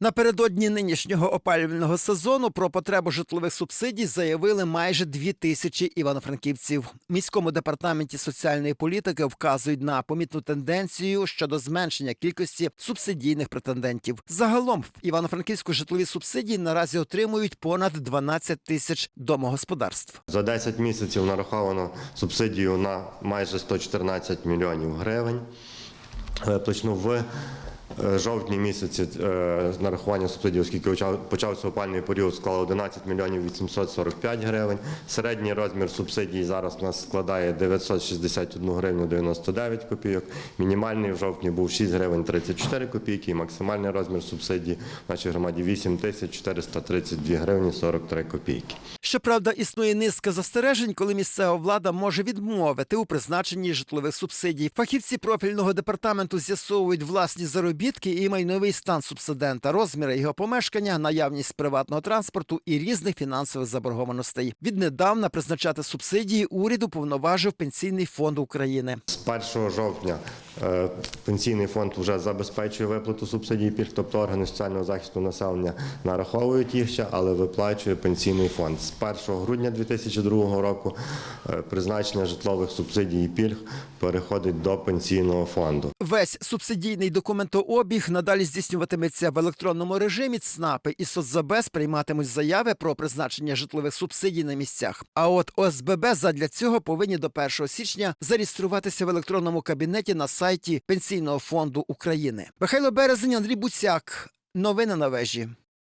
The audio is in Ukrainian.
Напередодні нинішнього опалювального сезону про потребу житлових субсидій заявили майже дві тисячі івано-франківців. Міському департаменті соціальної політики вказують на помітну тенденцію щодо зменшення кількості субсидійних претендентів. Загалом в івано-франківську житлові субсидії наразі отримують понад 12 тисяч домогосподарств. За 10 місяців нараховано субсидію на майже 114 мільйонів гривень. В е, жовтні місяці е, нарахування субсидій, оскільки почався опальний період, склало 11 мільйонів 845 гривень. Середній розмір субсидій зараз у нас складає 961 гривню 99 копійок. Мінімальний в жовтні був 6 гривень 34 копійки максимальний розмір субсидій в нашій громаді 8 тисяч 432 гривні 43 копійки. Щоправда, існує низка застережень, коли місцева влада може відмовити у призначенні житлових субсидій. Фахівці профільного департаменту з'ясовують власні заробітки і майновий стан субсидента, розміри його помешкання, наявність приватного транспорту і різних фінансових заборгованостей. Віднедавна призначати субсидії уряд уповноважив Пенсійний фонд України. З 1 жовтня е, пенсійний фонд вже забезпечує виплату субсидій пільг, тобто органи соціального захисту населення нараховують їх ще, але виплачує пенсійний фонд. З 1 грудня 2002 року е, призначення житлових субсидій і пільг переходить до пенсійного фонду. Весь субсидійний документообіг надалі здійснюватиметься в електронному режимі. ЦНАПи і соцзабез прийматимуть заяви про призначення житлових субсидій на місцях. А от ОСББ задля цього повинні до 1 січня зареєструватися в електронному кабінеті на сайті Пенсійного фонду України. Михайло Березень, Андрій Буцяк. Новини на вежі.